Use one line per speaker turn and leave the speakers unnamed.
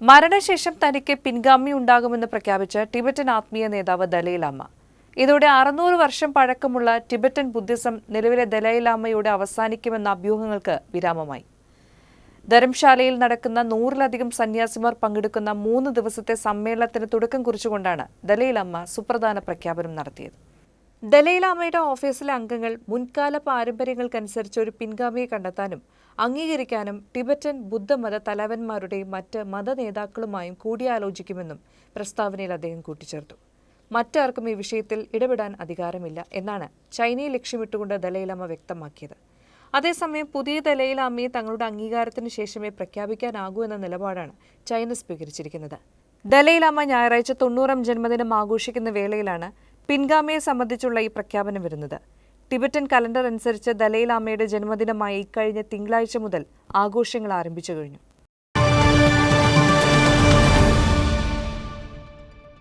മരണശേഷം തനിക്ക് പിൻഗാമി ഉണ്ടാകുമെന്ന് പ്രഖ്യാപിച്ച ടിബറ്റൻ ആത്മീയ നേതാവ് ദലൈലാമ. ഇതോടെ അറുന്നൂറ് വർഷം പഴക്കമുള്ള ടിബറ്റൻ ബുദ്ധിസം നിലവിലെ ദലൈലാമയോടെ അവസാനിക്കുമെന്ന അഭ്യൂഹങ്ങൾക്ക് വിരാമമായി. ധരംശാലയിൽ നടക്കുന്ന നൂറിലധികം സന്യാസിമാർ പങ്കെടുക്കുന്ന മൂന്ന് ദിവസത്തെ സമ്മേളനത്തിന് തുടക്കം കുറിച്ചുകൊണ്ടാണ് ദലൈലാമ സുപ്രധാന പ്രഖ്യാപനം നടത്തിയത്. ദലൈലാമയുടെ ഓഫീസിലെ അംഗങ്ങൾ മുൻകാല പാരമ്പര്യങ്ങൾക്കനുസരിച്ച് ഒരു പിൻഗാമിയെ കണ്ടെത്താനും അംഗീകരിക്കാനും ടിബറ്റൻ ബുദ്ധമത തലവന്മാരുടെയും മറ്റ് മത നേതാക്കളുമായും കൂടിയാലോചിക്കുമെന്നും പ്രസ്താവനയിൽ അദ്ദേഹം കൂട്ടിച്ചേർത്തു. മറ്റാർക്കും ഈ വിഷയത്തിൽ ഇടപെടാൻ അധികാരമില്ല എന്നാണ് ചൈനയെ ലക്ഷ്യമിട്ടുകൊണ്ട് ദലൈലാമ വ്യക്തമാക്കിയത്. അതേസമയം പുതിയ ദലൈലാമയെ തങ്ങളുടെ അംഗീകാരത്തിന് ശേഷമേ പ്രഖ്യാപിക്കാനാകൂ എന്ന നിലപാടാണ് ചൈന സ്വീകരിച്ചിരിക്കുന്നത്. ദലൈലാമ ഞായറാഴ്ച തൊണ്ണൂറാം ജന്മദിനം ആഘോഷിക്കുന്ന വേളയിലാണ് പിൻഗാമിയെ സംബന്ധിച്ചുള്ള ഈ പ്രഖ്യാപനം വരുന്നത്. ടിബറ്റൻ കലണ്ടർ അനുസരിച്ച് ദലൈലാമയുടെ ജന്മദിനമായ ഇക്കഴിഞ്ഞ തിങ്കളാഴ്ച മുതൽ ആഘോഷങ്ങൾ ആരംഭിച്ചു കഴിഞ്ഞു.